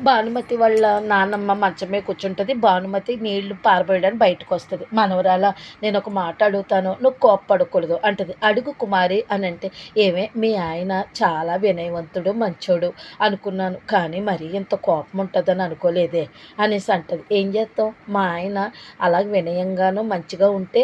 Bhanumathi వాళ్ళ నాన్నమ్మ మంచమే కూర్చుంటుంది. భానుమతి నీళ్ళు పారబోయడానికి బయటకు వస్తుంది మనవరాల నేను ఒక మాట అడుగుతాను. నువ్వు కోప్పడకూడదు అంటది. అడుగు కుమారి అని అంటే ఏమే మీ ఆయన చాలా వినయవంతుడు మంచోడు అనుకున్నాను. కానీ మరీ ఇంత కోపం ఉంటుందని అనుకోలేదే అనేసి అంటది. ఏం చేస్తాం మా ఆయన అలాగ వినయంగాను మంచిగా ఉంటే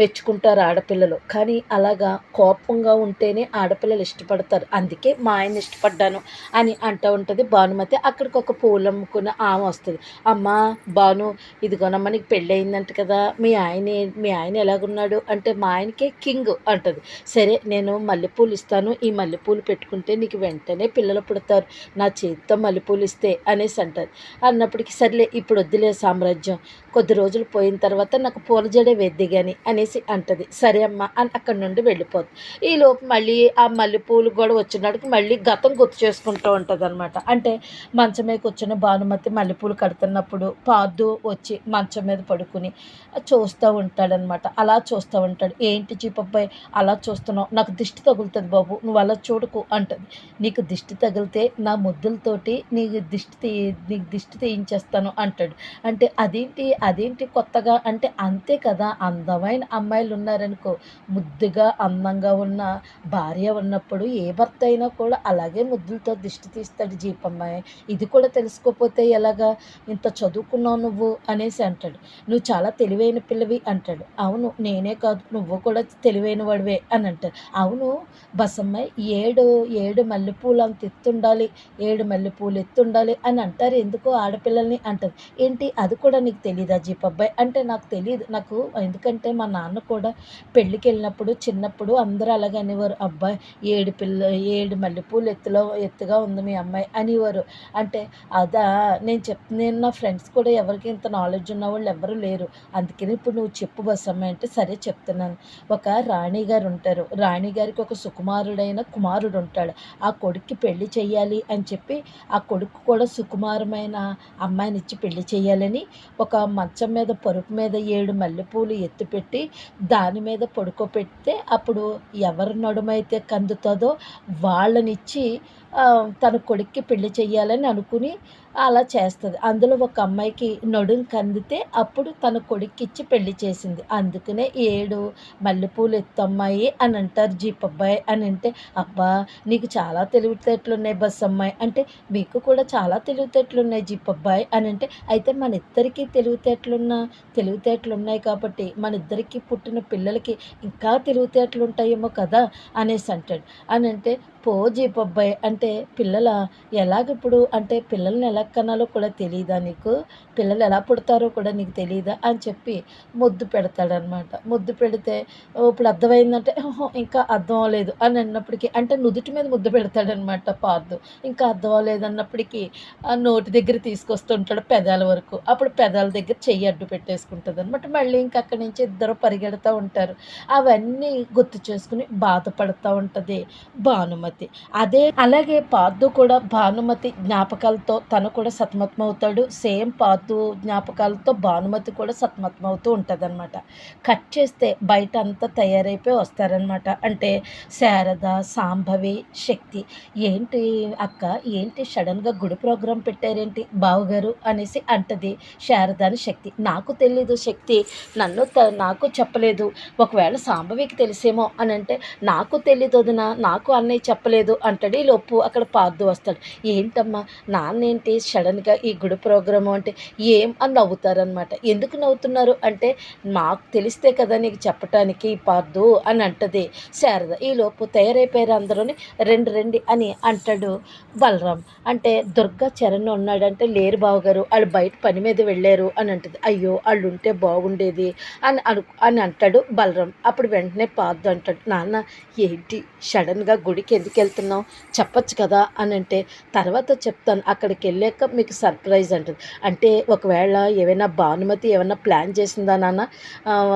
మెచ్చుకుంటారు ఆడపిల్లలు. కానీ అలాగా కోపంగా ఉంటేనే ఆడపిల్లలు ఇష్టపడతారు. అందుకే మా ఆయన ఇష్టపడ్డాను అని అంటూ ఉంటుంది భానుమతి. అక్కడికి ఒక పూలు అమ్ముకున్న ఆమె వస్తుంది. అమ్మా బాను ఇదిగోనమ్మ నీకు పెళ్ళి అయిందంట కదా మీ ఆయన మీ ఆయన ఎలాగున్నాడు? అంటే మా ఆయనకే కింగ్ అంటుంది. సరే నేను మల్లెపూలు ఇస్తాను. ఈ మల్లెపూలు పెట్టుకుంటే నీకు వెంటనే పిల్లలు పుడతారు. నా చేతితో మల్లెపూలు ఇస్తే అనేసి అంటారు అన్నప్పటికీ సర్లే ఇప్పుడు వద్దులే సామ్రాజ్యం. కొద్ది రోజులు పోయిన తర్వాత నాకు పూల జడే వెద్ది కానీ అనేసి అంటది. సరే అమ్మా అని అక్కడి నుండి వెళ్ళిపోతుంది ఈలోపు మళ్ళీ ఆ మల్లెపూలు కూడా వచ్చినాడికి మళ్ళీ గతం గుర్తు చేసుకుంటూ ఉంటుంది అనమాట అంటే మంచం మీద కూర్చొని భానుమతి మల్లెపూలు కడుతున్నప్పుడు పాదు వచ్చి మంచం మీద పడుకుని చూస్తూ ఉంటాడనమాట అలా చూస్తూ ఉంటాడు. ఏంటి చీపబ్బాయి అలా చూస్తున్నావు. నాకు దిష్టి తగులుతుంది బాబు. నువ్వు అలా చూడకు అంటుంది. నీకు దిష్టి తగిలితే నా ముద్దులతోటి నీ దిష్టి తీ నీకు దిష్టి తీయించేస్తాను అంటాడు. అంటే అదేంటి అదేంటి కొత్తగా? అంటే అంతే కదా అందమైన అమ్మాయిలు ఉన్నారనుకో ముద్దుగా అందంగా ఉన్న భార్య ఉన్నప్పుడు ఏ భర్త అయినా కూడా అలాగే ముద్దులతో దిష్టి తీస్తాడు జీపమ్మాయి. ఇది కూడా తెలుసుకోపోతే ఎలాగా? ఇంత చదువుకున్నావు నువ్వు అనేసి అంటాడు. నువ్వు చాలా తెలివైన పిల్లవి అంటాడు. అవును నేనే కాదు నువ్వు కూడా తెలివైన వాడివే అని అంటాడు. అవును బసమ్మాయి ఏడు ఏడు మల్లెపూలు అంత ఎత్తుండాలి ఏడు మల్లెపూలు ఎత్తుండాలి అని అంటారు. ఎందుకో ఆడపిల్లల్ని అంటారు. ఏంటి? అది కూడా నీకు తెలియదు జీపబ్బాయి అంటే నాకు తెలియదు నాకు ఎందుకంటే మా నాన్న కూడా పెళ్ళికి వెళ్ళినప్పుడు చిన్నప్పుడు అందరూ అలాగే అనేవారు. అబ్బాయి ఏడు పిల్ల ఏడు మల్లెపూలు ఎత్తులో ఎత్తుగా ఉంది మీ అమ్మాయి అనేవారు. అంటే అదా నేను చెప్ నేను నా ఫ్రెండ్స్ కూడా ఎవరికి ఇంత నాలెడ్జ్ ఉన్న వాళ్ళు ఎవరు లేరు. అందుకని ఇప్పుడు నువ్వు చెప్పు బసమ్మ అంటే సరే చెప్తున్నాను. ఒక రాణి గారు ఉంటారు. రాణి గారికి ఒక సుకుమారుడైన కుమారుడు ఉంటాడు. ఆ కొడుక్కి పెళ్ళి చేయాలి అని చెప్పి ఆ కొడుకు కూడా సుకుమారమైన అమ్మాయిని ఇచ్చి పెళ్ళి చేయాలని ఒక మంచం మీద పరుపు మీద ఏడు మల్లెపూలు ఎత్తిపెట్టి దాని మీద పడుకోపెడితే అప్పుడు ఎవరి నడుమైతే కందుతుందో వాళ్ళనిచ్చి తన కొడుక్కి పెళ్ళి చెయ్యాలని అనుకుని అలా చేస్తుంది. అందులో ఒక అమ్మాయికి నడుం కందితే అప్పుడు తన కొడుక్కి ఇచ్చి పెళ్ళి చేసింది. అందుకనే ఏడు మల్లెపూలు ఎత్తమ్మాయి అని అంటారు జీప్ అబ్బాయి అని అంటే అబ్బా నీకు చాలా తెలివితేటలు ఉన్నాయి బస్ అమ్మాయి అంటే మీకు కూడా చాలా తెలివితేటలు ఉన్నాయి జీప్ అబ్బాయి అని అంటే అయితే మన ఇద్దరికీ తెలివితేటలున్న తెలివితేటలు ఉన్నాయి కాబట్టి మన ఇద్దరికి పుట్టిన పిల్లలకి ఇంకా తెలివితేటలు ఉంటాయేమో కదా అనేసి అంటాడు. అని అంటే పో జీప్ అబ్బాయి అంటే అంటే పిల్లల ఎలాగిప్పుడు అంటే పిల్లల్ని ఎలా కనాలో కూడా తెలియదా నీకు? పిల్లలు ఎలా పుడతారో కూడా నీకు తెలియదా అని చెప్పి ముద్దు పెడతాడనమాట. ముద్దు పెడితే ఇప్పుడు అర్థమైందంటే ఇంకా అర్థం అవ్వలేదు అని అన్నప్పటికీ అంటే నుదుటి మీద ముద్దు పెడతాడనమాట పార్దు. ఇంకా అర్థం అవ్వలేదు అన్నప్పటికీ ఆ నోటి దగ్గర తీసుకొస్తుంటాడు పెదాల వరకు. అప్పుడు పెదాల దగ్గర చెయ్యి అడ్డు పెట్టేసుకుంటుంది అనమాట మళ్ళీ ఇంకా అక్కడి నుంచి ఇద్దరు పరిగెడతా ఉంటారు. అవన్నీ గుర్తు చేసుకుని బాధపడుతూ ఉంటుంది భానుమతి. అదే అలాగే పార్థు కూడా భానుమతి జ్ఞాపకాలతో తను కూడా సతమతమవుతాడు. సేమ్ పార్థు జ్ఞాపకాలతో భానుమతి కూడా సతమతమవుతూ ఉంటుంది అనమాట కట్ చేస్తే బయట అంతా తయారైపోయి వస్తారనమాట అంటే శారద సాంభవి శక్తి. ఏంటి అక్క ఏంటి సడన్గా గుడి ప్రోగ్రాం పెట్టారేంటి బావుగారు అనేసి అంటది శారద అని శక్తి. నాకు తెలీదు శక్తి. నన్ను నాకు చెప్పలేదు. ఒకవేళ సాంబవికి తెలిసేమో అని అంటే నాకు తెలియదు వదిన నాకు అన్నయ్య చెప్పలేదు అంటాడు ఈ లోపు అక్కడ పార్దు వస్తాడు. ఏంటమ్మా నాన్నేంటి సడన్గా ఈ గుడి ప్రోగ్రాము అంటే ఏం అని నవ్వుతారనమాట ఎందుకు నవ్వుతున్నారు? అంటే మాకు తెలిస్తే కదా నీకు చెప్పటానికి పార్దు అని అంటది. శారద ఈలోపు తయారైపోయారు అందరూని రెండు రెండు అని అంటాడు బలరాం. అంటే దుర్గా చరణ్ ఉన్నాడంటే లేరు బావగారు వాళ్ళు బయట పని మీద వెళ్ళారు అని అంటది. అయ్యో వాళ్ళు ఉంటే బాగుండేది అని అను అని అంటాడు బలరాం. అప్పుడు వెంటనే పార్దు అంటాడు నాన్న ఏంటి సడన్గా గుడికి ఎందుకు వెళ్తున్నావు? చెప్పచ్చు? చెప్పొచ్చు కదా అని అంటే తర్వాత చెప్తాను. అక్కడికి వెళ్ళాక మీకు సర్ప్రైజ్ అంటుంది. అంటే ఒకవేళ ఏమైనా భానుమతి ఏమైనా ప్లాన్ చేసిందా నాన్న?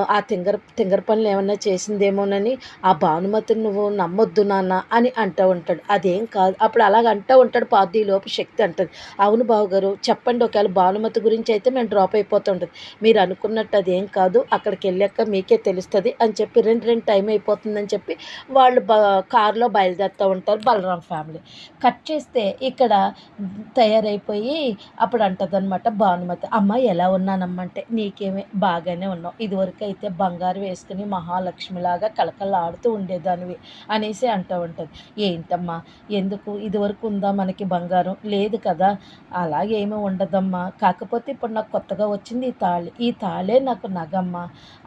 ఆ, తింగర తింగర పనులు ఏమైనా చేసిందేమోనని ఆ భానుమతిని నువ్వు నమ్మొద్దు నాన్న అని అంటూ ఉంటాడు. అదేం కాదు. అప్పుడు అలాగ అంటూ ఉంటాడు పాది లోపు శక్తి అంటుంది. అవును బావగారు చెప్పండి. ఒకవేళ భానుమతి గురించి అయితే మేము డ్రాప్ అయిపోతుంటుంది మీరు అనుకున్నట్టు అదేం కాదు. అక్కడికి వెళ్ళాక మీకే తెలుస్తుంది అని చెప్పి రెండు రెండు టైం అయిపోతుందని చెప్పి వాళ్ళు బ కారులో బయలుదేరుతూ ఉంటారు బలరాం ఫ్యామిలీ. కట్ చేస్తే ఇక్కడ తయారైపోయి అప్పుడు అంటదనమాట భానుమతి. అమ్మ ఎలా ఉన్నానమ్మంటే నీకేమే బాగానే ఉన్నావు. ఇదివరకు అయితే బంగారు వేసుకుని మహాలక్ష్మిలాగా కలకలాడుతూ ఉండేదానివి అనేసి అంటూ ఉంటుంది. ఏంటమ్మా ఎందుకు? ఇదివరకు ఉందా మనకి బంగారం? లేదు కదా. అలాగేమీ ఉండదమ్మా. కాకపోతే ఇప్పుడు నాకు కొత్తగా వచ్చింది ఈ తాళి. ఈ తాళే నాకు నగమ్మ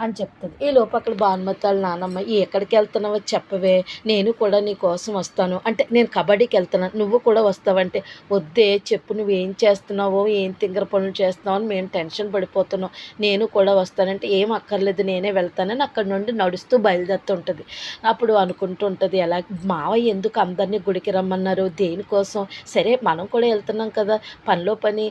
అని చెప్తుంది. ఈ లోపు అక్కడ భానుమతి వాళ్ళ నానమ్మ ఎక్కడికి వెళ్తున్నావో చెప్పవే. నేను కూడా నీ కోసం వస్తాను. అంటే నేను కబడ్డీ కబడ్డీకి వెళ్తున్నాను నువ్వు కూడా వస్తావంటే వద్దే చెప్పు నువ్వు ఏం చేస్తున్నావో ఏం తింగర పనులు చేస్తున్నావు అని మేము టెన్షన్ పడిపోతున్నాం. నేను కూడా వస్తానంటే ఏం అక్కర్లేదు నేనే వెళ్తానని అక్కడ నుండి నడుస్తూ బయలుదేరుతుంటుంది. అప్పుడు అనుకుంటూ ఉంటుంది ఎలా మావయ్య ఎందుకు అందరినీ గుడికి రమ్మన్నారు? దేనికోసం? సరే మనం కూడా వెళ్తున్నాం కదా పనిలో పని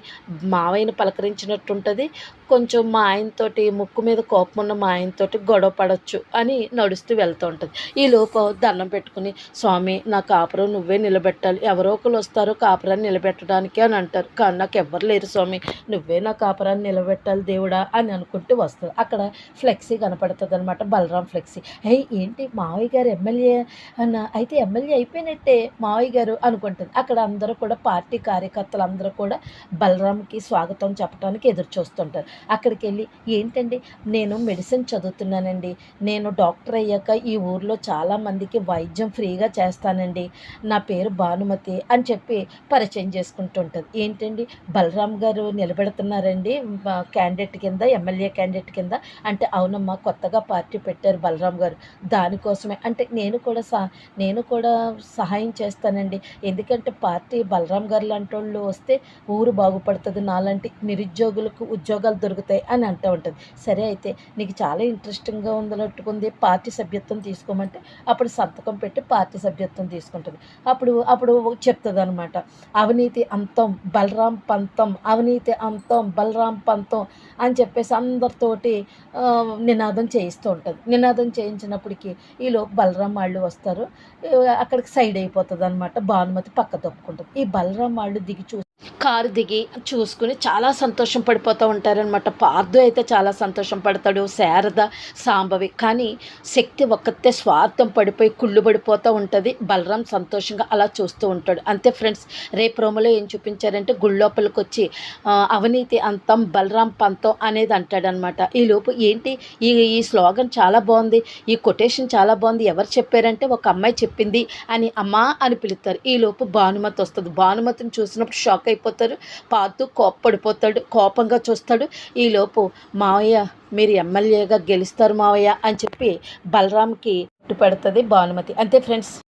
మావయ్యను పలకరించినట్టు ఉంటుంది కొంచెం మా ఆయనతోటి ముక్కు మీద కోపం ఉన్న మా ఆయనతోటి గొడవ పడవచ్చు అని నడుస్తూ వెళ్తూ ఉంటుంది. ఈ లోపు దండం పెట్టుకుని స్వామి నా కాపురం నువ్వే నిలబెట్టాలి. ఎవరో ఒకరు వస్తారు కాపురాన్ని నిలబెట్టడానికి అని అంటారు. కానీ నాకు ఎవ్వరు లేరు స్వామి. నువ్వే నా కాపురాన్ని నిలబెట్టాలి దేవుడా అని అనుకుంటూ వస్తుంది అక్కడ ఫ్లెక్సీ కనపడుతుంది అనమాట బలరాం ఫ్లెక్సీ. అయ్యి ఏంటి మావయ్య గారు ఎమ్మెల్యే అన్న? అయితే ఎమ్మెల్యే అయిపోయినట్టే మావయ్య గారు అనుకుంటుంది. అక్కడ అందరూ కూడా పార్టీ కార్యకర్తలు అందరూ కూడా బలరాంకి స్వాగతం చెప్పడానికి ఎదురు చూస్తుంటారు. అక్కడికి వెళ్ళి ఏంటండి? నేను మెడిసిన్ చదువుతున్నానండి. నేను డాక్టర్ అయ్యాక ఈ ఊర్లో చాలామందికి వైద్యం ఫ్రీగా చేస్తానండి. నా పేరు భానుమతి అని చెప్పి పరిచయం చేసుకుంటుంటుంది. ఏంటండి? బలరాం గారు నిలబెడుతున్నారండి క్యాండిడేట్ కింద ఎమ్మెల్యే క్యాండిడేట్ కింద. అంటే అవునమ్మా కొత్తగా పార్టీ పెట్టారు బలరాం గారు. దానికోసమే. అంటే నేను కూడా సహ నేను కూడా సహాయం చేస్తానండి. ఎందుకంటే పార్టీ బలరాం గారు లాంటి వాళ్ళు వస్తే ఊరు బాగుపడుతుంది నాలాంటి నిరుద్యోగులకు ఉద్యోగాలు దొరుకుతాయి అని అంటూ ఉంటుంది. సరే అయితే నీకు చాలా ఇంట్రెస్టింగ్గా ఉందన్నట్టుకుంది పార్టీ సభ్యత్వం తీసుకోమంటే అప్పుడు సంతకం పెట్టి పార్టీ సభ్యత్వం తీసుకుంటుంది. అప్పుడు అప్పుడు చెప్తుంది అనమాట అవినీతి అంతం బలరాం పంతం అవినీతి అంతం బలరాం పంతం అని చెప్పేసి అందరితోటి నినాదం చేయిస్తూ ఉంటుంది. నినాదం చేయించినప్పటికీ ఈలోపు బలరాం వాళ్ళు వస్తారు. అక్కడికి సైడ్ అయిపోతుంది అనమాట భానుమతి పక్క తప్పుకుంటుంది ఈ బలరాం వాళ్ళు దిగి చూ కారు దిగి చూసుకుని చాలా సంతోషం పడిపోతూ ఉంటారనమాట పార్థు అయితే చాలా సంతోషం పడతాడు శారద సాంబవి. కానీ శక్తి ఒక్కతే స్వార్థం పడిపోయి కుళ్ళు పడిపోతూ ఉంటుంది. బలరాం సంతోషంగా అలా చూస్తూ ఉంటాడు. అంతే ఫ్రెండ్స్ రేపు రోమలో ఏం చూపించారంటే గుడి వచ్చి అవినీతి అంతం బలరాం పంతం అనేది అంటాడనమాట ఈ లోపు ఏంటి? ఈ ఈ స్లోగన్ చాలా బాగుంది. ఈ కొటేషన్ చాలా బాగుంది. ఎవరు చెప్పారంటే ఒక అమ్మాయి చెప్పింది అని అమ్మా అని పిలుస్తారు. ఈలోపు భానుమతి వస్తుంది. భానుమతిని చూసినప్పుడు షాక్ అయిపోతుంది అయిపోతారు పాతు కోప్పడిపోతాడు కోపంగా చూస్తాడు. ఈలోపు మావయ్య మీరు ఎమ్మెల్యేగా గెలుస్తారు మావయ్య అని చెప్పి బలరామ్కి పెడుతుంది భానుమతి. అంతే ఫ్రెండ్స్.